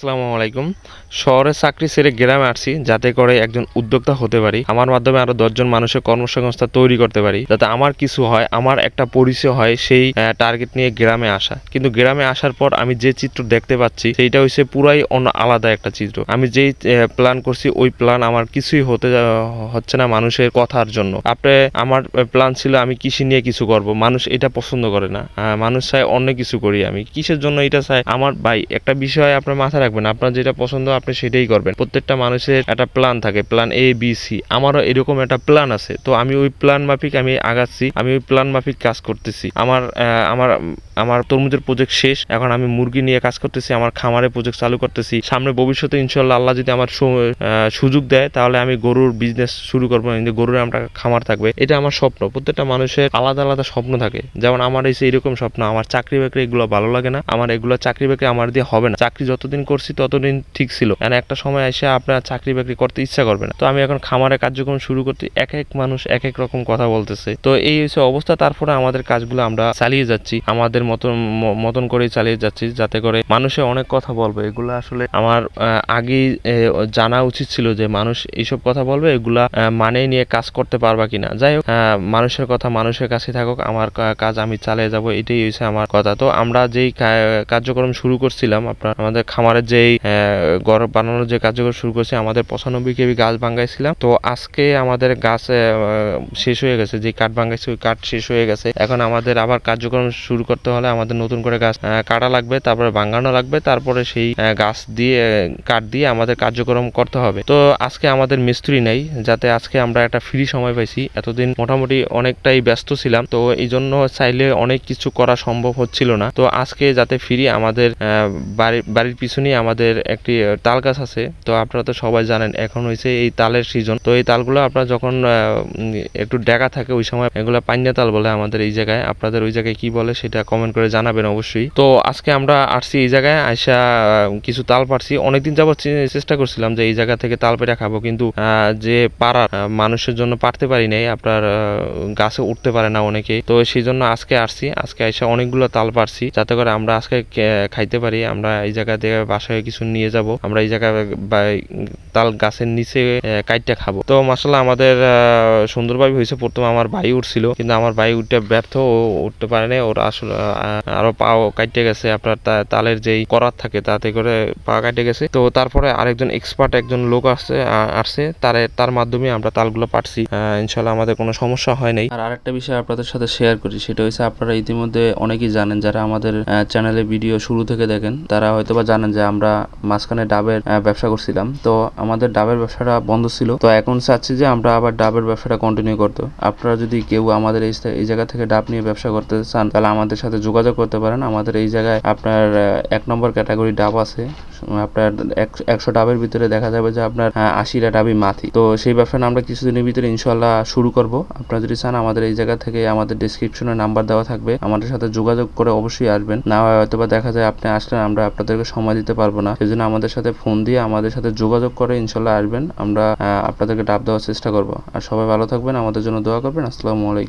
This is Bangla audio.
আসসালামু আলাইকুম। শহরে চাকরি ছেড়ে গ্রামে আসছি যাতে করে একজন উদ্যোক্তা হতে পারি। আমার মাধ্যমে আরও দশজন মানুষের কর্মসংস্থান তৈরি করতে পারি, যাতে আমার কিছু হয়, আমার একটা পরিচয় হয় সেই টার্গেট নিয়ে গ্রামে আসা। কিন্তু গ্রামে আসার পর আমি যে চিত্র দেখতে পাচ্ছি, সেইটা হচ্ছে পুরাই অন্য আলাদা একটা চিত্র। আমি যেই প্ল্যান করছি, ওই প্ল্যান আমার কিছুই হতে হচ্ছে না মানুষের কথার জন্য। আপনি, আমার প্ল্যান ছিল আমি কৃষি নিয়ে কিছু করব। মানুষ এটা পছন্দ করে না। মানুষ চায় অন্য কিছু করি আমি। কিসের জন্য এটা চাই আমার ভাই, একটা বিষয় আপনার মাথায় রাখবেন, আপনার যেটা পছন্দ আপনি সেটাই করবেন। প্রত্যেকটা মানুষের একটা প্ল্যান থাকে প্ল্যান এ বি সি আমারও এরকম একটা প্ল্যান আছে। তো আমি ওই প্ল্যান মাফিক আমি আগাচ্ছি, আমি ওই প্ল্যান মাফিক কাজ করতেছি। আমার আমার আমার তরমুজের প্রজেক্ট শেষ, এখন আমি মুরগি নিয়ে কাজ করতেছি, আমার খামারে প্রজেক্ট চালু করতেছি। সামনে ভবিষ্যতে ইনশাল্লাহ আল্লাহ যদি আমার সুযোগ দেয়, তাহলে আমি গরুর বিজনেস শুরু করব। গরুর আমরা খামার থাকবে, এটা আমার স্বপ্ন। প্রত্যেকটা মানুষের আলাদা আলাদা স্বপ্ন থাকে। যেমন আমার এই এরকম স্বপ্ন, আমার চাকরি বাকরি এগুলো ভালো লাগে না। আমার এগুলো চাকরি বাকরি আমার দিয়ে হবে না। চাকরি যতদিন করছি, ততদিন ঠিক ছিল। কারণ একটা সময় এসে আপনার চাকরি বাকরি করতে ইচ্ছা করবে না। তো আমি এখন খামারে কার্যক্রম শুরু করতে এক এক মানুষ এক এক রকম কথা বলতেছে। তো এই অবস্থা। তারপরে আমাদের কাজগুলো আমরা চালিয়ে যাচ্ছি। আমাদের মতন মতন করেই চালিয়ে যাচ্ছি, যাতে করে মানুষে অনেক কথা বলবে। এগুলো আসলে আমার আগেই জানা উচিত ছিল যে মানুষ এইসব কথা বলবে, এগুলা মানেই নিয়ে কাজ করতে পারবা কিনা। যাই হোক মানুষের কথা মানুষের কাছে থাকুক, আমার কাজ আমি চালিয়ে যাব, এটাই হচ্ছে আমার কথা। তো আমরা যেই কার্যক্রম শুরু করছিলাম, আপনার, আমাদের খামারের যেই ঘর বানানোর যে কার্যক্রম শুরু করছি, আমাদের পঁচানব্বই কেবি গাছ ভাঙ্গাইছিলাম তো আজকে আমাদের গাছ শেষ হয়ে গেছে যে কাঠ ভাঙ্গাইছি ওই কাঠ শেষ হয়ে গেছে। এখন আমাদের আবার কার্যক্রম শুরু করতে হলে আমাদের নতুন করে গাছ কাটা লাগবে, তারপরে ভাঙ্গানো লাগবে, তারপরে সেই গাছ দিয়ে, কাঠ দিয়ে আমাদের কার্যক্রম করতে হবে। তো আজকে আমাদের মিস্ত্রি নেই, যাতে আজকে আমরা একটা ফ্রি সময় পাইছি। এতদিন মোটামুটি অনেকটাই ব্যস্ত ছিলাম, তো এই জন্য চাইলে অনেক কিছু করা সম্ভব হচ্ছিল না। তো আজকে যাতে ফ্রি, আমাদের বাড়ির বাড়ির পিছনেই আমাদের একটি তাল গাছ আছে। তো আপনারা তো সবাই জানেন, এখন হয়েছে এই তালের সিজন তো এই তালগুলো আপনারা যখন একটু ডেকা থাকে, ওই সময় এগুলো পাইনা তাল বলে আমাদের এই জায়গায়। আপনাদের ওই জায়গায় কি বলে, সেটা কমেন্ট করে জানাবেন অবশ্যই। তো আজকে আমরা আসছি এই জায়গায়, আইসা কিছু তাল পারছি অনেকদিন যাবত চে- চেষ্টা করছিলাম যে এই জায়গা থেকে তাল পেটা খাব, কিন্তু যে পাড়ার মানুষের জন্য পারতে পারি নাই, আপনার গাছে উঠতে পারে না অনেকেই তো সেই জন্য আজকে আসছি, আজকে আইসা অনেকগুলো তাল পারছি যাতে করে আমরা আজকে খাইতে পারি। আমরা এই জায়গা থেকে বাসায় কিছু নিয়ে যাব। আমরা এই জায়গায় তাল গাছের নিচে কাইটটা খাব। তো মাসাল্লাহ আমাদের সুন্দরভাবে হয়েছে প্রথমে আমার ভাই উঠছিল, কিন্তু আমার ভাই উঠতে ব্যর্থ, ও উঠতে পারে নাই। ওর আসলে আরও পাও কাটতে গেছে আপনার তালের যেই করার থাকে তাতে করে পা কাটে গেছে। তো তারপরে আরেকজন এক্সপার্ট একজন লোক আসছে আসছে তার তার মাধ্যমে আমরা তালগুলো আহ, ইনশাল্লাহ আমাদের কোনো সমস্যা হয় নাই। আর আরেকটা বিষয় আপনাদের সাথে শেয়ার করি সেটা হচ্ছে আপনারা ইতিমধ্যে অনেকেই জানেন যারা আমাদের চ্যানেলে ভিডিও শুরু থেকে দেখেন তারা হয়তোবা জানেন যে আমরা মাঝখানে ডাবের ব্যবসা করছিলাম। তো আমাদের ডাবের ব্যবসাটা বন্ধ ছিল। তো এখন চাচ্ছি যে আমরা আবার ডাবের ব্যবসাটা কন্টিনিউ করতে। আপনারা যদি কেউ আমাদের এই জায়গা থেকে ডাব নিয়ে ব্যবসা করতে চান তাহলে আমাদের সাথে যোগাযোগ করতে পারেন। আমাদের এই জায়গায় আপনার এক নম্বর ক্যাটাগরি ডাব আছে। আপনার এক- একশো ডাবের ভিতরে দেখা যাবে যে আপনার আশিটা ডাবই মাথি তো সেই ব্যবসাটা আমরা কিছুদিনের ভিতরে ইনশাল্লাহ শুরু করব। আপনারা যদি চান, আমাদের এই জায়গা থেকে আমাদের ডিসক্রিপশনে নাম্বার দেওয়া থাকবে। আমাদের সাথে যোগাযোগ করে অবশ্যই আসবেন। না হয় হয়তো বা দেখা যায় আপনি আসলেন, আমরা আপনাদেরকে সময় দিতে পারব না। সেজন্য আমাদের সাথে ফোন দিয়ে আমাদের সাথে যোগাযোগ করে ইনশাল্লাহ আসবেন। আমরা আপনাদেরকে ডাব দেওয়ার চেষ্টা করব। আর সবাই ভালো থাকবেন। আমাদের জন্য দোয়া করবেন। আসসালামু আলাইকুম।